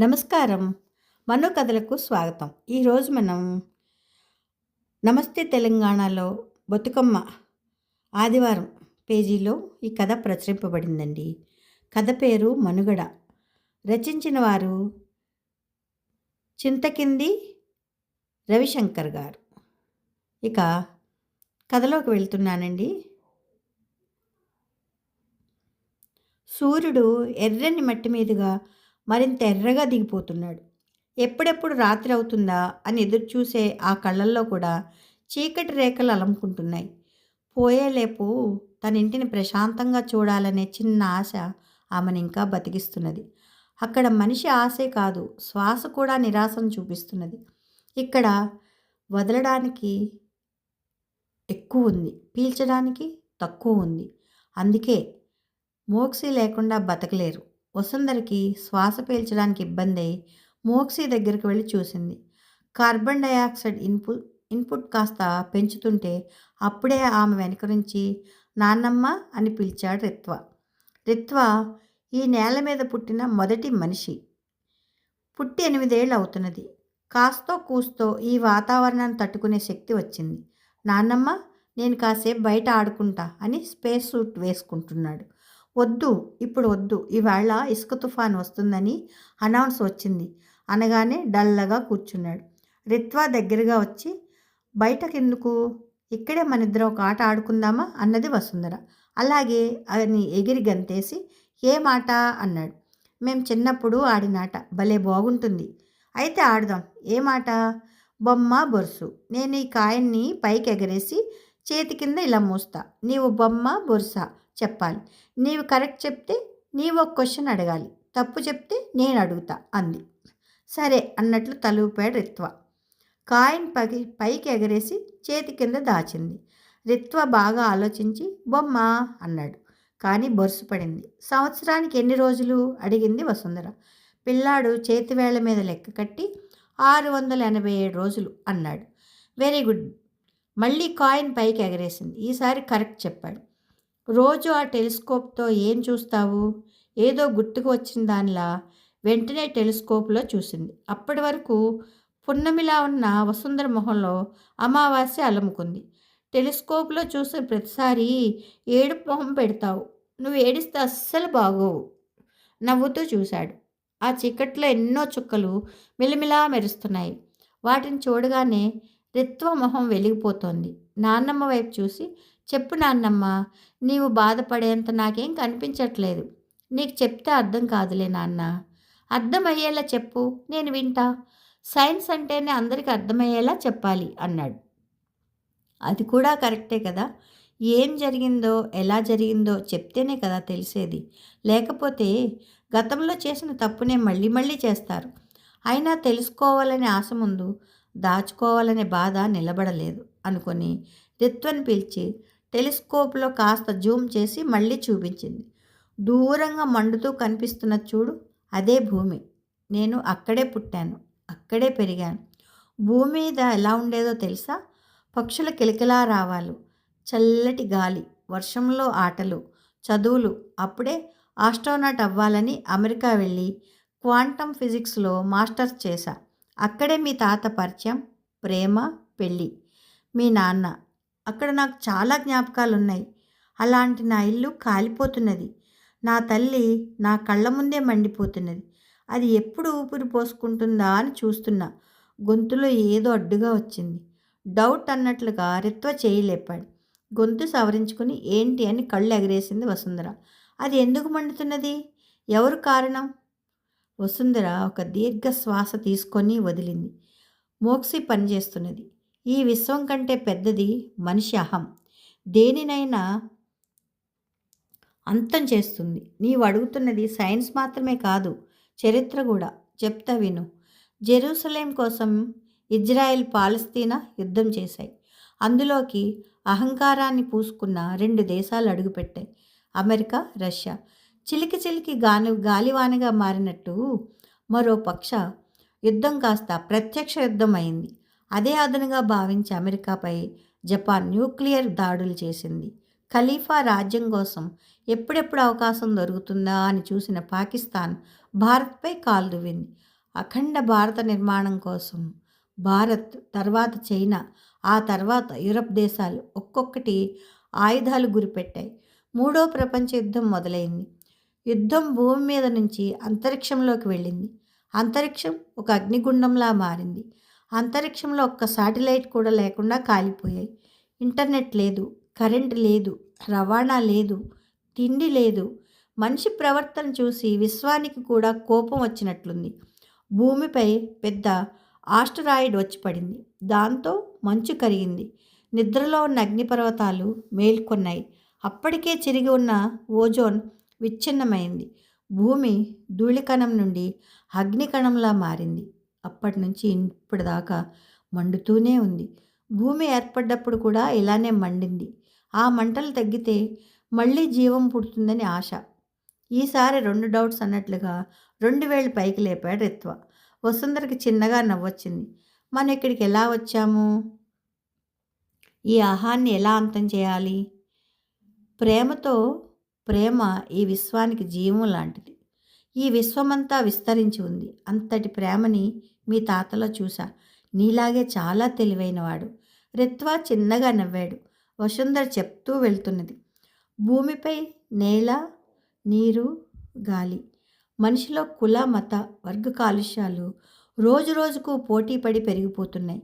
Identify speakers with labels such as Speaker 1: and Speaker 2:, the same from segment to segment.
Speaker 1: నమస్కారం. మనోకథలకు స్వాగతం. ఈరోజు మనం నమస్తే తెలంగాణలో బతుకమ్మ ఆదివారం పేజీలో ఈ కథ ప్రచురింపబడిందండి. కథ పేరు మనుగడ. రచించిన వారు చింతకింది రవిశంకర్ గారు. ఇక కథలోకి వెళ్తున్నానండి. సూర్యుడు ఎర్రని మట్టి మీదుగా మరింత ఎర్రగా దిగిపోతున్నాడు. ఎప్పుడెప్పుడు రాత్రి అవుతుందా అని ఎదురుచూసే ఆ కళ్ళల్లో కూడా చీకటి రేఖలు అలముకుంటున్నాయి. పోయేలేపు తన ఇంటిని ప్రశాంతంగా చూడాలనే చిన్న ఆశ ఆమెను ఇంకా బతికిస్తున్నది. అక్కడ మనిషి ఆశే కాదు శ్వాస కూడా నిరాశను చూపిస్తున్నది. ఇక్కడ వదలడానికి ఎక్కువ ఉంది పీల్చడానికి తక్కువ ఉంది అందుకే మోక్సి లేకుండా బతకలేరు. వసుందరికి శ్వాస పీల్చడానికి ఇబ్బంది అయి మోక్సీ దగ్గరికి వెళ్ళి చూసింది. కార్బన్ డయాక్సైడ్ ఇన్పు ఇన్పుట్ కాస్త పెంచుతుంటే అప్పుడే ఆమె వెనక నుంచి నాన్నమ్మ అని పిలిచాడు రిత్వ. రిత్వ ఈ నేల మీద పుట్టిన మొదటి మనిషి. పుట్టి ఎనిమిదేళ్ళు అవుతున్నది. కాస్తో కూస్తో ఈ వాతావరణాన్ని తట్టుకునే శక్తి వచ్చింది. నాన్నమ్మ నేను కాసేపు బయట ఆడుకుంటా అని స్పేస్ సూట్ వేసుకుంటున్నాడు. వద్దు ఇప్పుడు వద్దు ఇవాళ ఇసుక తుఫాన్ వస్తుందని అనౌన్స్ వచ్చింది. అనగానే డల్లగా కూర్చున్నాడు. రిత్వా దగ్గరగా వచ్చి బయటకెందుకు? ఇక్కడే మన ఇద్దరం ఒక ఆట ఆడుకుందామా? అన్నది వసుంధర. అలాగే అని ఎగిరి గంతేసి ఏ మాట? అన్నాడు. మేం చిన్నప్పుడు ఆడినాట. భలే బాగుంటుంది. అయితే ఆడదాం. ఏ మాట? బొమ్మ బొరుసు. నేను ఈ కాయన్ని పైకి ఎగరేసి చేతి కింద ఇలా మూస్తా. నీవు బొమ్మ బొరుస చెప్పాలి. నీవు కరెక్ట్ చెప్తే నీవు ఒక క్వశ్చన్ అడగాలి. తప్పు చెప్తే నేను అడుగుతా అంది. సరే అన్నట్లు తలూపాడు రిత్వ. కాయిన్ పగి పైకి ఎగరేసి చేతి కింద దాచింది. రిత్వ బాగా ఆలోచించి బొమ్మ అన్నాడు. కానీ బొరుసు పడింది. సంవత్సరానికి ఎన్ని రోజులు? అడిగింది వసుంధర. పిల్లాడు చేతివేళ్ళ మీద లెక్క కట్టి ఆరు వందల ఎనభై ఏడు రోజులు అన్నాడు. Very good. మళ్ళీ కాయిన్ పైకి ఎగరేసింది. ఈసారి కరెక్ట్ చెప్పాడు. రోజు ఆ టెలిస్కోప్తో ఏం చూస్తావు? ఏదో గుర్తుకు వచ్చిన దానిలా వెంటనే టెలిస్కోప్లో చూసింది. అప్పటి వరకు పున్నమిలా ఉన్న వసుంధర మొహంలో అమావాస్య అలముకుంది. టెలిస్కోప్లో చూసిన ప్రతిసారి ఏడుపు మొహం పెడతావు. నువ్వు ఏడిస్తే అస్సలు బాగోవు నవ్వుతూ చూశాడు. ఆ చీకట్లో ఎన్నో చుక్కలు మిలిమిలా మెరుస్తున్నాయి. వాటిని చూడగానే రిత్వ మొహం వెలిగిపోతోంది. నాన్నమ్మ వైపు చూసి చెప్పు నాన్నమ్మ నీవు బాధపడేంత నాకేం కనిపించట్లేదు. నీకు చెప్తే అర్థం కాదులే నాన్న. అర్థమయ్యేలా చెప్పు నేను వింటా. సైన్స్ అంటేనే అందరికీ అర్థమయ్యేలా చెప్పాలి అన్నాడు. అది కూడా కరెక్టే కదా. ఏం జరిగిందో ఎలా జరిగిందో చెప్తేనే కదా తెలిసేది. లేకపోతే గతంలో చేసిన తప్పునే మళ్ళీ మళ్ళీ చేస్తారు. అయినా తెలుసుకోవాలనే ఆశ ముందు దాచుకోవాలనే బాధ నిలబడలేదు అనుకొని రిత్వన్ పిలిచి టెలిస్కోప్లో కాస్త జూమ్ చేసి మళ్ళీ చూపించింది. దూరంగా మండుతూ కనిపిస్తున్న చూడు అదే భూమి. నేను అక్కడే పుట్టాను అక్కడే పెరిగాను. భూమి మీద ఎలా ఉండేదో తెలుసా? పక్షుల కిలకిలా రావాలు చల్లటి గాలి వర్షంలో ఆటలు చదువులు. అప్పుడే ఆస్ట్రోనాట్ అవ్వాలని అమెరికా వెళ్ళి క్వాంటమ్ ఫిజిక్స్లో మాస్టర్స్ చేశా. అక్కడే మీ తాత పరిచయం ప్రేమ పెళ్ళి. మీ నాన్న అక్కడ నాకు చాలా జ్ఞాపకాలు ఉన్నాయి అలాంటి నా ఇల్లు కాలిపోతున్నది. నా తల్లి నా కళ్ళ ముందే మండిపోతున్నది. అది ఎప్పుడు ఊపిరి పోసుకుంటుందా అని చూస్తున్నా. గొంతులో ఏదో అడ్డుగా వచ్చింది. డౌట్ అన్నట్లుగా రిత్వ చేయలేపాడు గొంతు సవరించుకుని ఏంటి అని కళ్ళు ఎగరేసింది వసుంధర. అది ఎందుకు మండుతున్నది? ఎవరు కారణం? వసుంధర ఒక దీర్ఘ శ్వాస తీసుకొని వదిలింది. మోక్సి పనిచేస్తున్నది. ఈ విశ్వం కంటే పెద్దది మనిషి అహం. దేనినైనా అంతం చేస్తుంది. నీవు అడుగుతున్నది సైన్స్ మాత్రమే కాదు చరిత్ర కూడా. చెప్తా విను. జెరూసలేం కోసం ఇజ్రాయెల్ పాలస్తీనా యుద్ధం చేశాయి. అందులోకి అహంకారాన్ని పూసుకున్న రెండు దేశాలు అడుగుపెట్టాయి. America Russia. చిలికి చిలికి గాను గాలివానగా మారినట్టు మరో పక్ష యుద్ధం కాస్త ప్రత్యక్ష యుద్ధం అయింది. అదే అదనంగా భావించి అమెరికాపై జపాన్ న్యూక్లియర్ దాడులు చేసింది. ఖలీఫా రాజ్యం కోసం ఎప్పుడెప్పుడు అవకాశం దొరుకుతుందా అని చూసిన పాకిస్తాన్ భారత్పై కాలు దువ్వింది. అఖండ భారత నిర్మాణం కోసం భారత్ తర్వాత చైనా ఆ తర్వాత యూరప్ దేశాలు ఒక్కొక్కటి ఆయుధాలు గురిపెట్టాయి. మూడో ప్రపంచ యుద్ధం మొదలైంది. యుద్ధం భూమి మీద నుంచి అంతరిక్షంలోకి వెళ్ళింది. అంతరిక్షం ఒక అగ్నిగుండంలా మారింది. అంతరిక్షంలో ఒక్క శాటిలైట్ కూడా లేకుండా కాలిపోయాయి. ఇంటర్నెట్ లేదు కరెంట్ లేదు రవాణా లేదు తిండి లేదు. మనిషి ప్రవర్తన చూసి విశ్వానికి కూడా కోపం వచ్చినట్లుంది. భూమిపై పెద్ద ఆస్టరాయిడ్ వచ్చి పడింది. దాంతో మంచు కరిగింది. నిద్రలో ఉన్న అగ్నిపర్వతాలు మేల్కొన్నాయి. అప్పటికే చిరిగి ఉన్న ఓజోన్ విచ్ఛిన్నమైంది. భూమి ధూళికణం నుండి అగ్నికణంలా మారింది. అప్పటి నుంచి ఇప్పటిదాకా మండుతూనే ఉంది. భూమి ఏర్పడ్డప్పుడు కూడా ఇలానే మండింది. ఆ మంటలు తగ్గితే మళ్ళీ జీవం పుడుతుందని ఆశ. ఈసారి రెండు డౌట్స్ అన్నట్లుగా రెండు వేళ్ళు పైకి లేపాడు రిత్వ. వసుంధరకి చిన్నగా నవ్వొచ్చింది. మనం ఇక్కడికి ఎలా వచ్చాము? ఈ ఆహాన్ని ఎలా అంతం చేయాలి? ప్రేమతో ప్రేమ ఈ విశ్వానికి జీవం లాంటిది. ఈ విశ్వమంతా విస్తరించి ఉంది. అంతటి ప్రేమని మీ తాతలో చూసా నీలాగే చాలా తెలివైనవాడు. రిత్వా చిన్నగా నవ్వాడు. వసుంధర చెప్తూ వెళ్తున్నది. భూమిపై నేల నీరు గాలి. మనిషిలో కుల మత వర్గ కాలుష్యాలు రోజు రోజుకు పోటీ పడి పెరిగిపోతున్నాయి.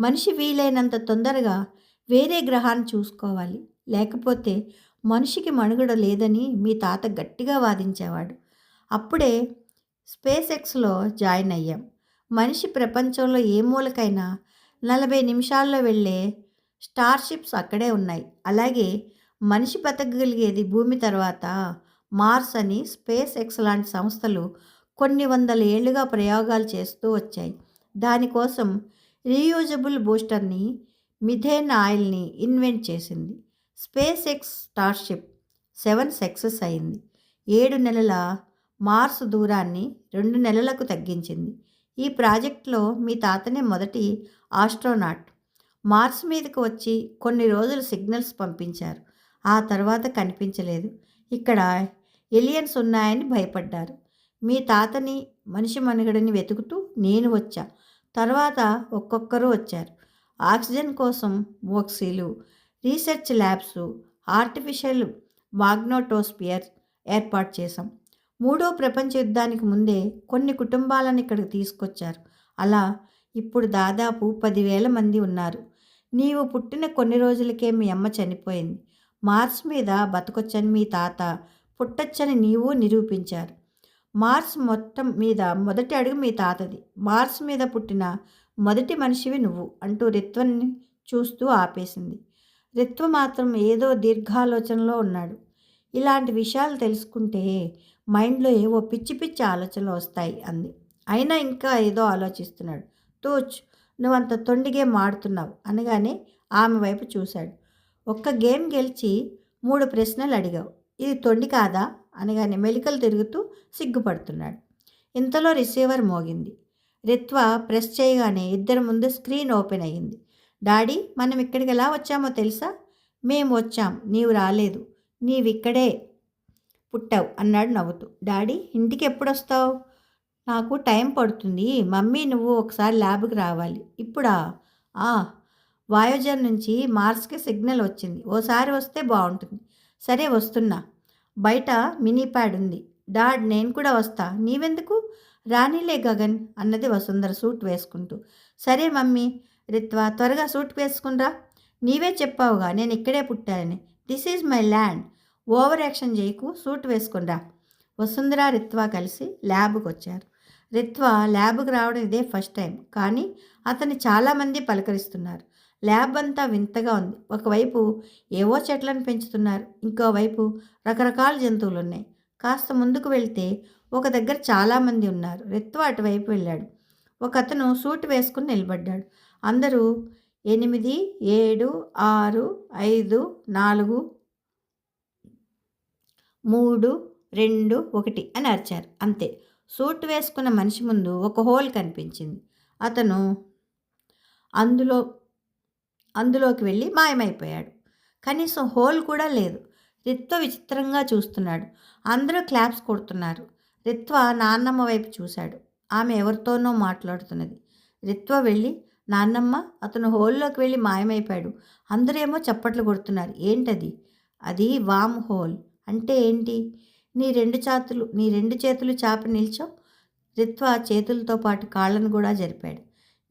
Speaker 1: మనిషి వీలైనంత తొందరగా వేరే గ్రహాన్ని చూసుకోవాలి. లేకపోతే మనిషికి మనుగడ లేదని మీ తాత గట్టిగా వాదించేవాడు. అప్పుడే స్పేస్ ఎక్స్లో జాయిన్ అయ్యాం. మనిషి ప్రపంచంలో ఏ మూలకైనా నలభై నిమిషాల్లో వెళ్ళే స్టార్షిప్స్ అక్కడే ఉన్నాయి. అలాగే మనిషి బతకగలిగేది భూమి తర్వాత మార్స్ అని స్పేస్ ఎక్స్ లాంటి సంస్థలు కొన్ని వందల ఏళ్ళుగా ప్రయోగాలు చేస్తూ వచ్చాయి. దానికోసం రీయూజబుల్ బూస్టర్ని మిథేన్ ఆయిల్ని ఇన్వెంట్ చేసింది. Space X Starship seven success అయింది. ఏడు నెలల మార్స్ దూరాన్ని రెండు నెలలకు తగ్గించింది. ఈ ప్రాజెక్ట్లో మీ తాతనే మొదటి ఆస్ట్రోనాట్. మార్స్ మీదకు వచ్చి కొన్ని రోజులు సిగ్నల్స్ పంపించారు. ఆ తర్వాత కనిపించలేదు. ఇక్కడ ఎలియన్స్ ఉన్నాయని భయపడ్డారు. మీ తాతని మనిషి మనుగడని వెతుకుతూ నేను వచ్చా. తర్వాత ఒక్కొక్కరు వచ్చారు. ఆక్సిజన్ కోసం మోక్సీలు రీసెర్చ్ ల్యాబ్స్ ఆర్టిఫిషియల్ మాగ్నోటోస్పియర్ ఏర్పాటు చేశాం. మూడో ప్రపంచ యుద్ధానికి ముందే కొన్ని కుటుంబాలను ఇక్కడికి తీసుకొచ్చారు. అలా ఇప్పుడు దాదాపు పదివేల మంది ఉన్నారు. నీవు పుట్టిన కొన్ని రోజులకే మీ అమ్మ చనిపోయింది. మార్స్ మీద బతకొచ్చని మీ తాత పుట్టొచ్చని నీవు నిరూపించారు. మార్స్ మొత్తం మీద మొదటి అడుగు మీ తాతది. మార్స్ మీద పుట్టిన మొదటి మనిషివి నువ్వు అంటూ రిత్వన్ని చూస్తూ ఆపేసింది. రిత్వ మాత్రం ఏదో దీర్ఘాలోచనలో ఉన్నాడు. ఇలాంటి విషయాలు తెలుసుకుంటే మైండ్లో ఏవో పిచ్చి పిచ్చి ఆలోచనలు వస్తాయి అంది. అయినా ఇంకా ఏదో ఆలోచిస్తున్నాడు. తూచ్ నువ్వంత తొండి గేమ్ ఆడుతున్నావు అనగానే ఆమె వైపు చూశాడు. ఒక్క గేమ్ గెలిచి మూడు ప్రశ్నలు అడిగావు. ఇది తొండి కాదా? అనగానే మెలికలు తిరుగుతూ సిగ్గుపడుతున్నాడు. ఇంతలో రిసీవర్ మోగింది. రిత్వ ప్రెస్ చేయగానే ఇద్దరి ముందు స్క్రీన్ ఓపెన్ అయ్యింది. డాడీ మనం ఇక్కడికి ఎలా వచ్చామో తెలుసా? మేము వచ్చాం. నీవు రాలేదు. నీవిక్కడే పుట్టావు అన్నాడు నవ్వుతూ. డాడీ ఇంటికి ఎప్పుడు వస్తావు నాకు టైం పడుతుంది. మమ్మీ నువ్వు ఒకసారి ల్యాబ్కి రావాలి. ఇప్పుడా? ఆ వాయోజన్ నుంచి మార్స్కి సిగ్నల్ వచ్చింది. ఓసారి వస్తే బాగుంటుంది సరే వస్తున్నా. బయట మినీ ప్యాడ్ ఉంది. డాడ్ నేను కూడా వస్తా. నీవెందుకు? రానిలే గగన్ అన్నది వసుంధర సూట్ వేసుకుంటూ. సరే మమ్మీ రిత్వా త్వరగా సూట్ వేసుకునిరా. నీవే చెప్పావుగా నేను ఇక్కడే పుట్టానని. This is my land over action చేయకు సూట్ వేసుకునిరా వసుంధర రిత్వా కలిసి ల్యాబ్కి వచ్చారు రిత్వా ల్యాబ్కి రావడం ఇదే ఫస్ట్ టైం. కానీ అతన్ని చాలామంది పలకరిస్తున్నారు. ల్యాబ్ అంతా వింతగా ఉంది. ఒకవైపు ఏవో చెట్లను పెంచుతున్నారు. ఇంకోవైపు రకరకాల జంతువులు ఉన్నాయి కాస్త ముందుకు వెళ్తే ఒక దగ్గర చాలామంది ఉన్నారు. రిత్వ అటువైపు వెళ్ళాడు. ఒక అతను సూట్ వేసుకుని నిలబడ్డాడు. అందరూ ఎనిమిది ఏడు ఆరు ఐదు నాలుగు మూడు రెండు ఒకటి అని అరిచారు. అంతే. సూట్ వేసుకున్న మనిషి ముందు ఒక హోల్ కనిపించింది. అతను అందులో అందులోకి వెళ్ళి మాయమైపోయాడు. కనీసం హోల్ కూడా లేదు. రిత్వ విచిత్రంగా చూస్తున్నాడు. అందరూ క్లాప్స్ కొడుతున్నారు. రిత్వ నాన్నమ్మ వైపు చూశాడు. ఆమె ఎవరితోనో మాట్లాడుతున్నది. రిత్వ వెళ్ళి నాన్నమ్మ అతను హోల్లోకి వెళ్ళి మాయమైపోయాడు. అందరేమో చప్పట్లు కొడుతున్నారు. ఏంటది? అది వామ్ హోల్. అంటే ఏంటి? నీ రెండు చేతులు నీ రెండు చేతులు చాపి నిల్చో. రిత్వ చేతులతో పాటు కాళ్ళను కూడా జరిపాడు.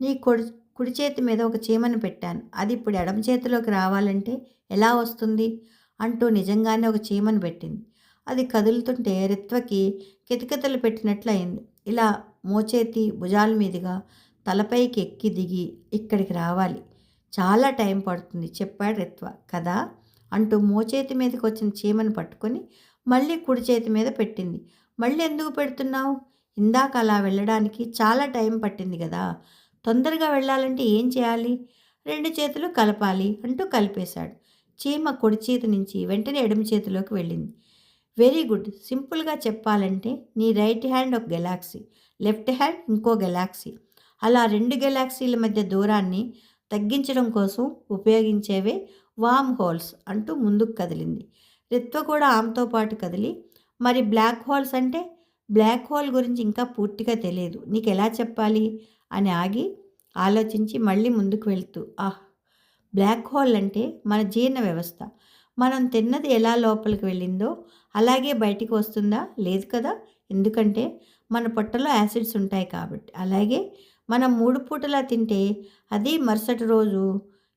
Speaker 1: నీ కొడి కుడి చేతి మీద ఒక చీమను పెట్టాను. అది ఇప్పుడు ఎడమ చేతిలోకి రావాలంటే ఎలా వస్తుంది? అంటూ నిజంగానే ఒక చీమను పెట్టింది. అది కదులుతుంటే రిత్వకి కితకితలు పెట్టినట్లు అయింది. ఇలా మోచేతి భుజాల మీదుగా తలపైకి ఎక్కి దిగి ఇక్కడికి రావాలి. చాలా టైం పడుతుంది చెప్పాడు రిత్వ. కదా? అంటూ మోచేతి మీదకి వచ్చిన చీమను పట్టుకొని మళ్ళీ కుడి చేతి మీద పెట్టింది. మళ్ళీ ఎందుకు పెడుతున్నావు? ఇందాక అలా వెళ్ళడానికి చాలా టైం పట్టింది కదా. తొందరగా వెళ్ళాలంటే ఏం చేయాలి? రెండు చేతులు కలపాలి అంటూ కలిపేశాడు. చీమ కుడి చేతి నుంచి వెంటనే ఎడమ చేతిలోకి వెళ్ళింది. Very good. సింపుల్గా చెప్పాలంటే నీ రైట్ హ్యాండ్ ఒక గెలాక్సీ లెఫ్ట్ హ్యాండ్ ఇంకో గెలాక్సీ. అలా రెండు గెలాక్సీల మధ్య దూరాన్ని తగ్గించడం కోసం ఉపయోగించేవే వామ్ హోల్స్ అంటూ ముందుకు కదిలింది. రిత్వ కూడా ఆమెతో పాటు కదిలి మరి బ్లాక్ హోల్స్ అంటే? బ్లాక్ హోల్ గురించి ఇంకా పూర్తిగా తెలియదు. నీకు ఎలా చెప్పాలి? అని ఆగి ఆలోచించి మళ్ళీ ముందుకు వెళ్తూ ఆహ్ బ్లాక్ హోల్ అంటే మన జీర్ణ వ్యవస్థ. మనం తిన్నది ఎలా లోపలికి వెళ్ళిందో అలాగే బయటికి వస్తుందా? లేదు కదా? ఎందుకంటే మన పొట్టలో యాసిడ్స్ ఉంటాయి కాబట్టి. అలాగే మనం మూడు పూటలా తింటే అది మరుసటి రోజు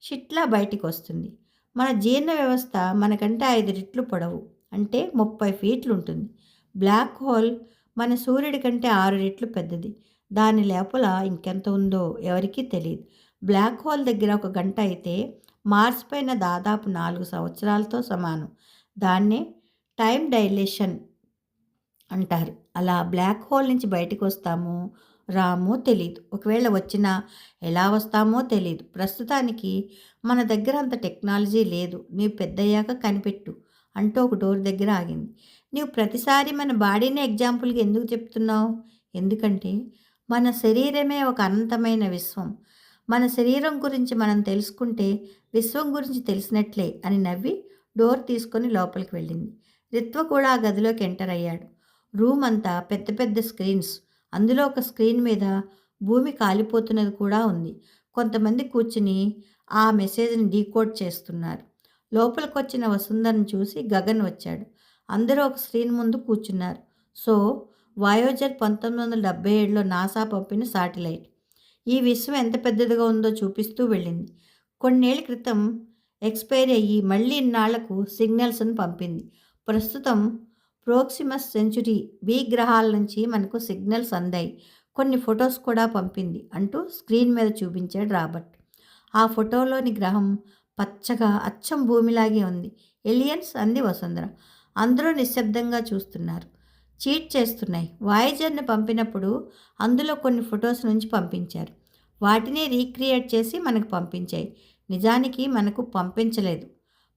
Speaker 1: షిట్లా బయటికి వస్తుంది మన జీర్ణ వ్యవస్థ మనకంటే ఐదు రెట్లు పొడవు అంటే ముప్పై ఫీట్లు ఉంటుంది బ్లాక్ హోల్ మన సూర్యుడి కంటే ఆరు రెట్లు పెద్దది. దాని లోపల ఇంకెంత ఉందో ఎవరికీ తెలియదు బ్లాక్ హోల్ దగ్గర ఒక గంట అయితే మార్స్ పైన దాదాపు నాలుగు సంవత్సరాలతో సమానం. దాన్నే టైం డైలేషన్ అంటారు. అలా బ్లాక్ హోల్ నుంచి బయటకు వస్తాము రామో తెలియదు ఒకవేళ వచ్చినా ఎలా వస్తామో తెలియదు ప్రస్తుతానికి మన దగ్గర అంత టెక్నాలజీ లేదు. నీవు పెద్దయ్యాక కనిపెట్టు అంటూ ఒక డోర్ దగ్గర ఆగింది. నీవు ప్రతిసారి మన బాడీని ఎగ్జాంపుల్గా ఎందుకు చెప్తున్నావు? ఎందుకంటే మన శరీరమే ఒక అనంతమైన విశ్వం. మన శరీరం గురించి మనం తెలుసుకుంటే విశ్వం గురించి తెలిసినట్లే అని నవ్వి డోర్ తీసుకొని లోపలికి వెళ్ళింది. రిత్వ కూడా ఆ గదిలోకి ఎంటర్ అయ్యాడు. రూమ్ అంతా పెద్ద పెద్ద స్క్రీన్స్. అందులో ఒక స్క్రీన్ మీద భూమి కాలిపోతున్నది కూడా ఉంది. కొంతమంది కూర్చుని ఆ మెసేజ్ని డీకోడ్ చేస్తున్నారు. లోపలికి వచ్చిన వసుంధరను చూసి గగన్ వచ్చాడు. అందరూ ఒక స్క్రీన్ ముందు కూర్చున్నారు. సో వయోజర్ పంతొమ్మిది వందల డెబ్బై ఏడులో నాసా పంపిన శాటిలైట్ ఈ విశ్వం ఎంత పెద్దదిగా ఉందో చూపిస్తూ వెళ్ళింది. కొన్నేళ్ళ క్రితం ఎక్స్పైర్ అయ్యి మళ్ళీ ఇన్నాళ్ళకు సిగ్నల్స్ను పంపింది. ప్రస్తుతం ప్రోక్సిమస్ సెంచురీ బి గ్రహాల నుంచి మనకు సిగ్నల్స్ అందాయి. కొన్ని ఫొటోస్ కూడా పంపింది అంటూ స్క్రీన్ మీద చూపించాడు రాబర్ట్. ఆ ఫోటోలోని గ్రహం పచ్చగా అచ్చం భూమిలాగే ఉంది. ఎలియన్స్ అంది వసుంధర. అందరూ నిశ్శబ్దంగా చూస్తున్నారు. చీట్ చేస్తున్నాయి. వాయిజర్ని పంపినప్పుడు అందులో కొన్ని ఫొటోస్ నుంచి పంపించారు. వాటిని రీక్రియేట్ చేసి మనకు పంపించాయి. నిజానికి మనకు పంపించలేదు.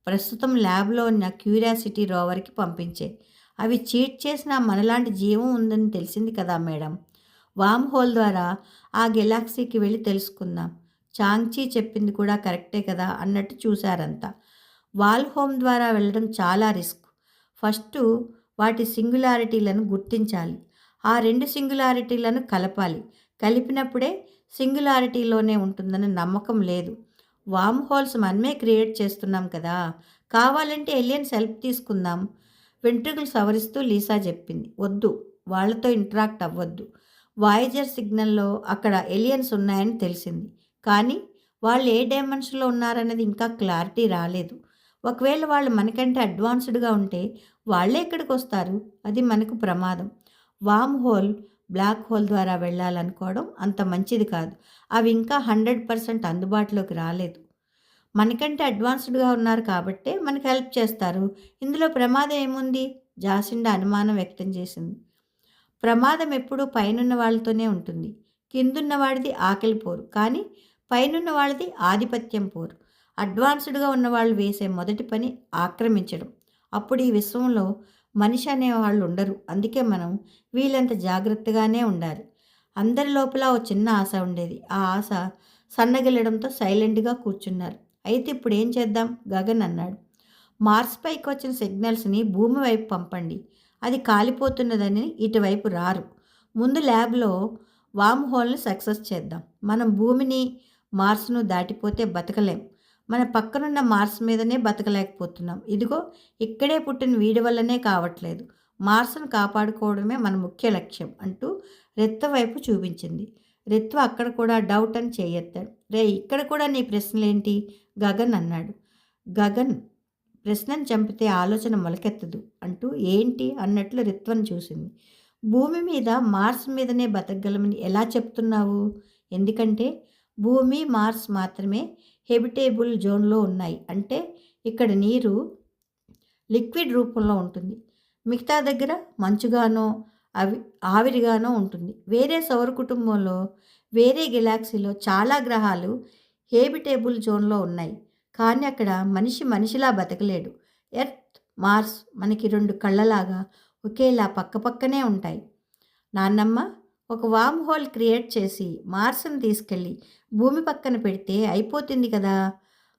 Speaker 1: ప్రస్తుతం ల్యాబ్లో ఉన్న క్యూరియాసిటీ రోవర్కి పంపించాయి. అవి చీట్ చేసిన మనలాంటి జీవం ఉందని తెలిసింది కదా మేడం. వామ్ హోల్ ద్వారా ఆ గెలాక్సీకి వెళ్ళి తెలుసుకుందాం. చాంగ్చీ చెప్పింది కూడా కరెక్టే కదా అన్నట్టు చూశారంతా. వాల్ హోమ్ ద్వారా వెళ్ళడం చాలా రిస్క్. ఫస్ట్ వాటి సింగులారిటీలను గుర్తించాలి. ఆ రెండు సింగులారిటీలను కలపాలి. కలిపినప్పుడే సింగులారిటీలోనే ఉంటుందని నమ్మకం లేదు. వామ్ హోల్స్ మనమే క్రియేట్ చేస్తున్నాం కదా. కావాలంటే ఎలియన్స్ హెల్ప్ తీసుకుందాం. వెంట్రుకలు సవరిస్తూ లీసా చెప్పింది. వద్దు వాళ్ళతో ఇంటరాక్ట్ అవ్వద్దు. వాయిజర్ సిగ్నల్లో అక్కడ ఎలియన్స్ ఉన్నాయని తెలిసింది. కానీ వాళ్ళు ఏ డైమెన్షన్లో ఉన్నారనేది ఇంకా క్లారిటీ రాలేదు. ఒకవేళ వాళ్ళు మనకంటే అడ్వాన్స్డ్గా ఉంటే వాళ్ళే ఇక్కడికి వస్తారు అది మనకు ప్రమాదం. వామ్ హోల్ బ్లాక్ హోల్ ద్వారా వెళ్ళాలనుకోవడం అంత మంచిది కాదు. అవి ఇంకా హండ్రెడ్ పర్సెంట్ అందుబాటులోకి రాలేదు. మనకంటే అడ్వాన్స్డ్గా ఉన్నారు కాబట్టే మనకు హెల్ప్ చేస్తారు. ఇందులో ప్రమాదం ఏముంది? జాసిండా అనుమానం వ్యక్తం చేసింది. ప్రమాదం ఎప్పుడూ పైనున్న వాళ్ళతోనే ఉంటుంది. కిందున్న వాడిది ఆకలి పోరు. కానీ పైనున్న వాళ్ళది ఆధిపత్యం పోరు. అడ్వాన్స్డ్గా ఉన్నవాళ్ళు వేసే మొదటి పని ఆక్రమించడం. అప్పుడు ఈ విశ్వంలో మనిషి అనేవాళ్ళు ఉండరు. అందుకే మనం వీళ్ళంత జాగ్రత్తగానే ఉండాలి. అందరి లోపల ఓ చిన్న ఆశ ఉండేది. ఆ ఆశ సన్నగిల్లడంతో సైలెంట్గా కూర్చున్నారు. అయితే ఇప్పుడు ఏం చేద్దాం? గగన్ అన్నాడు. మార్స్ పైకి వచ్చిన సిగ్నల్స్ని భూమి వైపు పంపండి. అది కాలిపోతున్నదని ఇటువైపు రారు. ముందు ల్యాబ్లో వామ్ హోల్ని సక్సెస్ చేద్దాం. మనం భూమిని మార్స్ను దాటిపోతే బతకలేం. మన పక్కనున్న మార్స్ మీదనే బతకలేకపోతున్నాం. ఇదిగో ఇక్కడే పుట్టిన వీడి వల్లనే కావట్లేదు. మార్స్ను కాపాడుకోవడమే మన ముఖ్య లక్ష్యం అంటూ రెత్త వైపు చూపించింది. రెత్వ అక్కడ కూడా డౌట్ అని చేయెత్తాడు రే ఇక్కడ కూడా నీ ప్రశ్నలేంటి? గగన్ అన్నాడు. గగన్ ప్రశ్నను చంపితే ఆలోచన మొలకెత్తదు అంటూ ఏంటి అన్నట్లు రిత్వను చూసింది. భూమి మీద మార్స్ మీదనే బతకగలమని ఎలా చెప్తున్నావు? ఎందుకంటే భూమి మార్స్ మాత్రమే హెబిటేబుల్ జోన్లో ఉన్నాయి. అంటే ఇక్కడ నీరు లిక్విడ్ రూపంలో ఉంటుంది. మిగతా దగ్గర మంచుగానో అవి ఆవిరిగానో ఉంటుంది. వేరే సౌర కుటుంబంలో వేరే గెలాక్సీలో చాలా గ్రహాలు హేబిటేబుల్ జోన్లో ఉన్నాయి. కానీ అక్కడ మనిషి మనిషిలా బతకలేడు. ఎర్త్ మార్స్ మనకి రెండు కళ్ళలాగా ఒకేలా పక్కపక్కనే ఉంటాయి. నాన్నమ్మ ఒక వామ్ హోల్ క్రియేట్ చేసి మార్స్ని తీసుకెళ్ళి భూమి పక్కన పెడితే అయిపోతుంది కదా.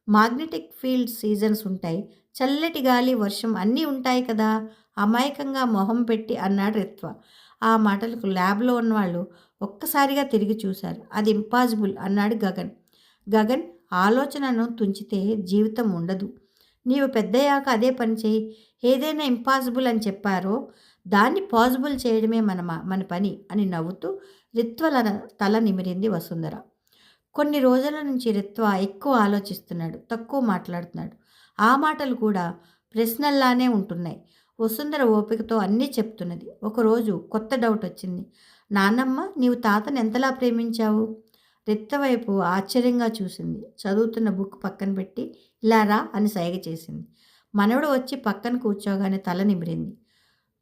Speaker 1: మాగ్నెటిక్ ఫీల్డ్ సీజన్స్ ఉంటాయి. చల్లటి గాలి వర్షం అన్నీ ఉంటాయి కదా. అమాయకంగా మొహం పెట్టి అన్నాడు రిత్వ. ఆ మాటలకు ల్యాబ్లో ఉన్నవాళ్ళు ఒక్కసారిగా తిరిగి చూశారు. అది ఇంపాసిబుల్ అన్నాడు గగన్. గగన్ ఆలోచనను తుంచితే జీవితం ఉండదు. నీవు పెద్దయ్యాక అదే పని చేయి. ఏదైనా ఇంపాసిబుల్ అని చెప్పారో దాన్ని పాసిబుల్ చేయడమే మన మన పని అని నవ్వుతూ రిత్వల తల నిమిరింది వసుంధర. కొన్ని రోజుల నుంచి రిత్వ ఎక్కువ ఆలోచిస్తున్నాడు తక్కువ మాట్లాడుతున్నాడు. ఆ మాటలు కూడా ప్రశ్నల్లానే ఉంటున్నాయి. వసుంధర ఓపికతో అన్నీ చెప్తున్నది. ఒకరోజు కొత్త డౌట్ వచ్చింది. నాన్నమ్మ నీవు తాతను ఎంతలా ప్రేమించావు? వైపు ఆశ్చర్యంగా చూసింది. చదువుతున్న బుక్ పక్కన పెట్టి ఇలా రా అని సైగ చేసింది. మనవడు వచ్చి పక్కన కూర్చోగానే తల నిమిరింది.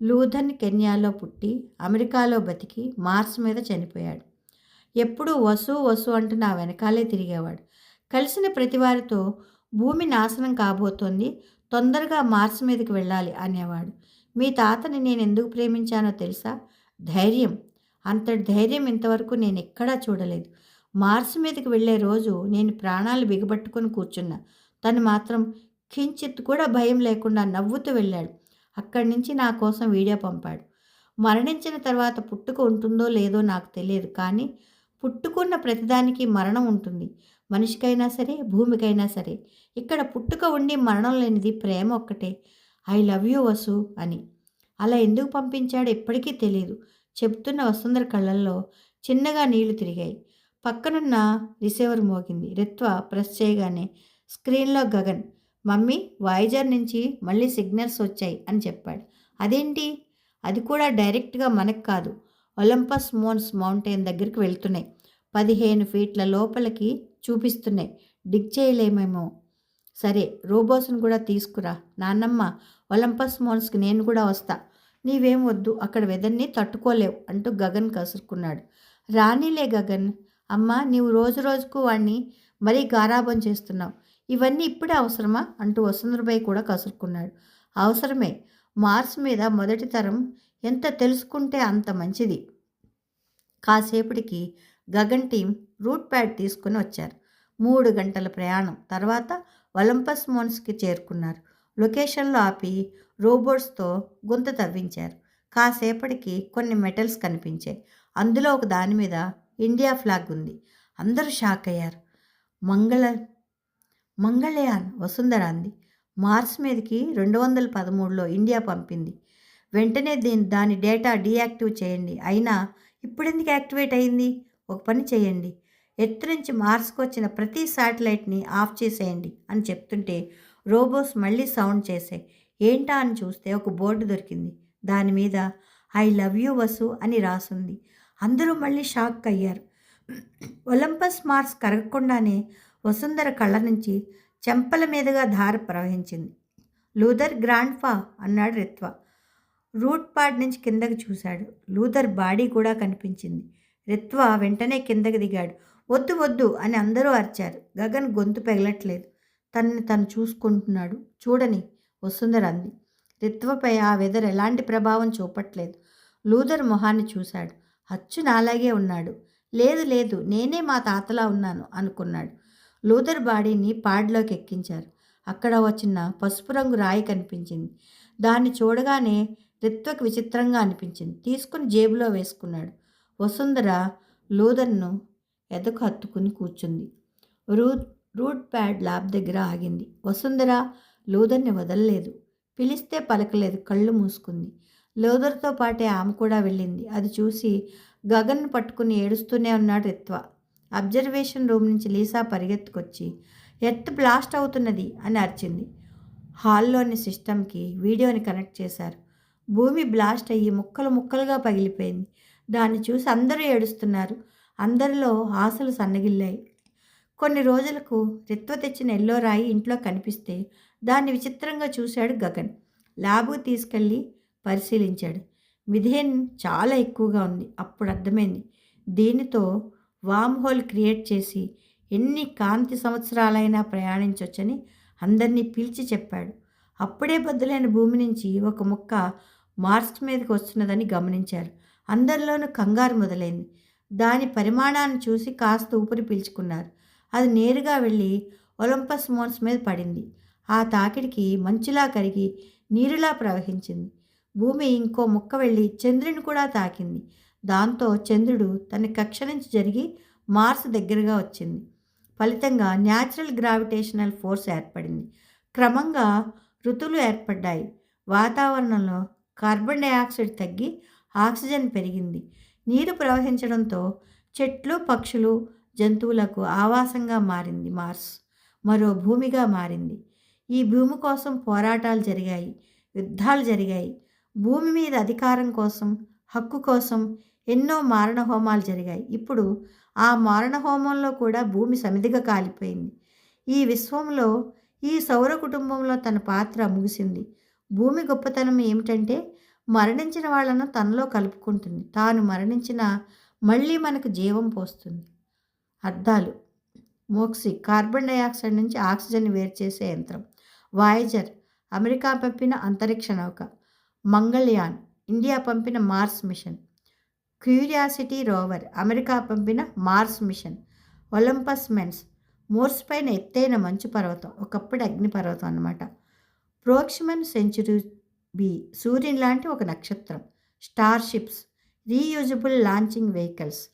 Speaker 1: లూథన్ కెన్యాలో పుట్టి అమెరికాలో బతికి మార్స్ మీద చనిపోయాడు. ఎప్పుడూ వసు వసు అంటూ నా వెనకాలే తిరిగేవాడు. కలిసిన ప్రతివారితో భూమి నాశనం కాబోతోంది తొందరగా మార్స్ మీదకి వెళ్ళాలి అనేవాడు. మీ తాతని నేను ఎందుకు ప్రేమించానో తెలుసా? ధైర్యం. అంతటి ధైర్యం ఇంతవరకు నేను ఎక్కడా చూడలేదు. మార్స్ మీదకి వెళ్ళే రోజు నేను ప్రాణాలు బిగబట్టుకుని కూర్చున్నా. తను మాత్రం కించిత్ కూడా భయం లేకుండా నవ్వుతూ వెళ్ళాడు. అక్కడి నుంచి నా కోసం వీడియో పంపాడు. మరణించిన తర్వాత పుట్టుక ఉంటుందో లేదో నాకు తెలియదు కానీ పుట్టుకున్న ప్రతిదానికి మరణం ఉంటుంది. మనిషికైనా సరే భూమికైనా సరే. ఇక్కడ పుట్టుక ఉండి మరణం లేనిది ప్రేమ ఒక్కటే. ఐ లవ్ యూ వసు అని. అలా ఎందుకు పంపించాడో ఇప్పటికీ తెలియదు చెప్తున్న వసుంధర కళ్ళల్లో చిన్నగా నీళ్ళు తిరిగాయి. పక్కనున్న రిసీవర్ మోగింది. రిత్వ ప్రెస్ చేయగానే స్క్రీన్లో గగన్ మమ్మీ వాయిజర్ నుంచి మళ్ళీ సిగ్నల్స్ వచ్చాయి అని చెప్పాడు. అదేంటి? అది కూడా డైరెక్ట్గా మనకు కాదు. ఒలంపస్ మోన్స్ మౌంటైన్ దగ్గరికి వెళ్తున్నాయి. పదిహేను ఫీట్ల లోపలికి చూపిస్తున్నాయి. డిగ్ చేయలేమేమో. సరే రోబోస్ని కూడా తీసుకురా. నాన్నమ్మ ఒలింపస్ మోన్స్కి నేను కూడా వస్తా. నీవేం వద్దు అక్కడ వెదర్ని తట్టుకోలేవు అంటూ గగన్ కసురుకున్నాడు. రాణిలే గగన్ అమ్మ నీవు రోజు రోజుకు వాడిని మరీ గారాభం చేస్తున్నావు. ఇవన్నీ ఇప్పుడే అవసరమా? అంటూ వసుంధరబాయి కూడా కసురుకున్నాడు. అవసరమే. మార్స్ మీద మొదటి తరం ఎంత తెలుసుకుంటే అంత మంచిది. కాసేపటికి గగన్ టీం రూట్ ప్యాడ్ తీసుకుని వచ్చారు. మూడు గంటల ప్రయాణం. తర్వాత ఒలంపస్ మోన్స్కి చేరుకున్నారు. లొకేషన్లో ఆపి రోబోట్స్తో గుంత తవ్వించారు. కాసేపటికి కొన్ని మెటల్స్ కనిపించాయి. అందులో ఒక దాని మీద ఇండియా ఫ్లాగ్ ఉంది. అందరూ షాక్ అయ్యారు. మంగళ మంగళయాన్ వసుంధర అంది మార్స్ మీదకి రెండు వందల పదమూడులో ఇండియా పంపింది. వెంటనే దీని దాని డేటా డీయాక్టివ్ చేయండి. అయినా ఇప్పుడెందుకు యాక్టివేట్ అయింది? ఒక పని చేయండి. ఎత్తు నుంచి మార్స్కి వచ్చిన ప్రతి శాటిలైట్ని ఆఫ్ చేసేయండి అని చెప్తుంటే రోబోస్ మళ్ళీ సౌండ్ చేసే ఏంటా అని చూస్తే ఒక బోర్డు దొరికింది. దాని మీద ఐ లవ్ యూ వసు అని రాసుంది. అందరూ మళ్ళీ షాక్ అయ్యారు ఒలంపస్ మార్స్ కరగకుండానే వసుంధర కళ్ళ నుంచి చెంపల మీదుగా ధార ప్రవహించింది. లూథర్ గ్రాండ్ ఫా అన్నాడు రిత్వ. రూట్ పాడ్ నుంచి కిందకి చూశాడు. లూథర్ బాడీ కూడా కనిపించింది. రిత్వ వెంటనే కిందకి దిగాడు. వద్దు వద్దు అని అందరూ అరిచారు. గగన్ గొంతు పెగలట్లేదు. తనని తను చూసుకుంటున్నాడు. చూడని వసుంధర అంది. రిత్వపై ఆ వెదర్ ఎలాంటి ప్రభావం చూపట్లేదు. లూథర్ మొహాన్ని చూశాడు. అచ్చు నాలాగే ఉన్నాడు. లేదు లేదు నేనే మా తాతలా ఉన్నాను అనుకున్నాడు. లూథర్ బాడీని పాడ్లోకి ఎక్కించారు అక్కడ వచ్చిన పసుపు రంగు రాయి కనిపించింది. దాన్ని చూడగానే రిత్వక్ విచిత్రంగా అనిపించింది. తీసుకుని జేబులో వేసుకున్నాడు. వసుంధర లూదర్ను ఎదకు హత్తుకుని కూర్చుంది. రూట్ రూట్ ప్యాడ్ ల్యాబ్ దగ్గర ఆగింది. వసుంధర లూదర్ని వదలలేదు. పిలిస్తే పలకలేదు. కళ్ళు మూసుకుంది. లోదర్తో పాటే ఆమె కూడా వెళ్ళింది. అది చూసి గగన్ను పట్టుకుని ఏడుస్తూనే ఉన్నాడు రిత్వ. అబ్జర్వేషన్ రూమ్ నుంచి లీసా పరిగెత్తుకొచ్చి ఎర్త్ బ్లాస్ట్ అవుతున్నది? అని అరిచింది. హాల్లోని సిస్టమ్కి వీడియోని కనెక్ట్ చేశారు. భూమి బ్లాస్ట్ అయ్యి ముక్కలు ముక్కలుగా పగిలిపోయింది. దాన్ని చూసి అందరూ ఏడుస్తున్నారు. అందరిలో ఆశలు సన్నగిల్లాయి. కొన్ని రోజులకు రిత్వ తెచ్చిన ఎల్లో రాయి ఇంట్లో కనిపిస్తే దాన్ని విచిత్రంగా చూశాడు గగన్. ల్యాబ్కు తీసుకెళ్ళి పరిశీలించాడు. మిథేన్ చాలా ఎక్కువగా ఉంది. అప్పుడు అర్థమైంది. దీనితో వామ్ హోల్ క్రియేట్ చేసి ఎన్ని కాంతి సంవత్సరాలైనా ప్రయాణించవచ్చని అందరినీ పిలిచి చెప్పాడు. అప్పుడే బద్దులైన భూమి నుంచి ఒక ముక్క మార్స్ మీదకి వస్తున్నదని గమనించారు. అందరిలోనూ కంగారు మొదలైంది. దాని పరిమాణాన్ని చూసి కాస్త ఊపిరి పీల్చుకున్నారు. అది నేరుగా వెళ్ళి ఒలింపస్ మోన్స్ మీద పడింది. ఆ తాకిడికి మంచులా కరిగి నీరులా ప్రవహించింది. భూమి ఇంకో ముక్క వెళ్ళి చంద్రుని కూడా తాకింది. దాంతో చంద్రుడు తన కక్ష నుంచి జరిగి మార్స్ దగ్గరగా వచ్చింది. ఫలితంగా న్యాచురల్ గ్రావిటేషనల్ ఫోర్స్ ఏర్పడింది. క్రమంగా ఋతువులు ఏర్పడ్డాయి. వాతావరణంలో కార్బన్ డైఆక్సైడ్ తగ్గి ఆక్సిజన్ పెరిగింది. నీరు ప్రవహించడంతో చెట్లు పక్షులు జంతువులకు ఆవాసంగా మారింది మార్స్. మరో భూమిగా మారింది. ఈ భూమి కోసం పోరాటాలు జరిగాయి. యుద్ధాలు జరిగాయి. భూమి మీద అధికారం కోసం హక్కు కోసం ఎన్నో మారణ హోమాలు జరిగాయి. ఇప్పుడు ఆ మారణ హోమంలో కూడా భూమి సమిదిగా కాలిపోయింది. ఈ విశ్వంలో ఈ సౌర కుటుంబంలో తన పాత్ర ముగిసింది. భూమి గొప్పతనం ఏమిటంటే మరణించిన వాళ్ళను తనలో కలుపుకుంటుంది. తాను మరణించిన మళ్ళీ మనకు జీవం పోస్తుంది. అద్దాలు మోక్సి కార్బన్ డైఆక్సైడ్ నుంచి ఆక్సిజన్ వేరు చేసే యంత్రం. వాయేజర్ అమెరికా పంపిన అంతరిక్ష నౌక. మంగళయాన్ ఇండియా పంపిన Mars mission. Curiosity rover America పంపిన Mars mission. Olympus Mons Morse పైన ఎత్తైన మంచు పర్వతం ఒకప్పుడు అగ్నిపర్వతం అన్నమాట. ప్రోక్సిమన్ సెంచురీ బి సూర్యుని లాంటి ఒక నక్షత్రం. Starships reusable launching vehicles.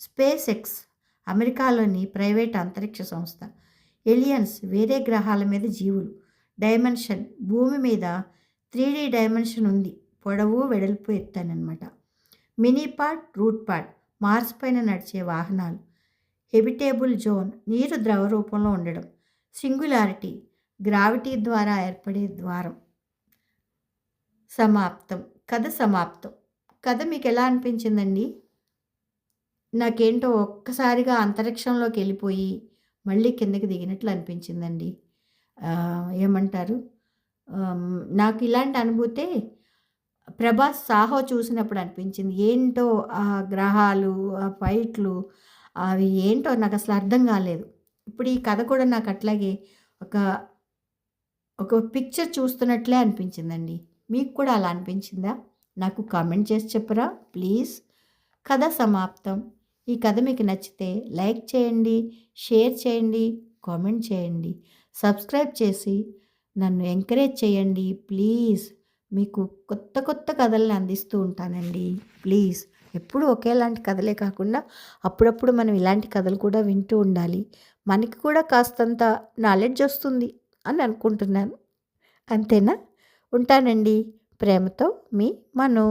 Speaker 1: SpaceX అమెరికాలోని ప్రైవేట్ అంతరిక్ష సంస్థ. ఎలియన్స్ వేరే గ్రహాల మీద జీవులు. డైమెన్షన్ భూమి మీద త్రీ డీ డైమెన్షన్ ఉంది. పొడవు వెడల్పు ఎత్తానమాట mini part root part Mars పైన నడిచే వాహనాలు హెబిటేబుల్ జోన్ నీరు ద్రవ రూపంలో ఉండడం సింగులారిటీ గ్రావిటీ ద్వారా ఏర్పడే ద్వారం. సమాప్తం. కథ సమాప్తం. కథ మీకు ఎలా అనిపించిందండి? నాకేంటో ఒక్కసారిగా అంతరిక్షంలోకి వెళ్ళిపోయి మళ్ళీ కిందకి దిగినట్లు అనిపించిందండి. ఏమంటారు? నాకు ఇలాంటి అనుభూతే ప్రభాస్ సాహో చూసినప్పుడు అనిపించింది. ఏంటో ఆ గ్రహాలు ఆ ఫైట్లు అవి ఏంటో నాకు అసలు అర్థం కాలేదు. ఇప్పుడు ఈ కథ కూడా నాకు అట్లాగే ఒక ఒక పిక్చర్ చూస్తున్నట్లే అనిపించిందండి. మీకు కూడా అలా అనిపించిందా? నాకు కామెంట్ చేసి చెప్పరా? ప్లీజ్ కథ సమాప్తం. ఈ కథ మీకు నచ్చితే లైక్ చేయండి షేర్ చేయండి కామెంట్ చేయండి. సబ్స్క్రైబ్ చేసి నన్ను ఎంకరేజ్ చేయండి. ప్లీజ్. మీకు కొత్త కొత్త కథల్ని అందిస్తూ ఉంటానండి. ప్లీజ్. ఎప్పుడు ఒకేలాంటి కథలే కాకుండా అప్పుడప్పుడు మనం ఇలాంటి కథలు కూడా వింటూ ఉండాలి. మనకి కూడా కాస్తంత నాలెడ్జ్ వస్తుంది అని అనుకుంటున్నాను. అంతేనా? ఉంటానండి. ప్రేమతో మీ మను.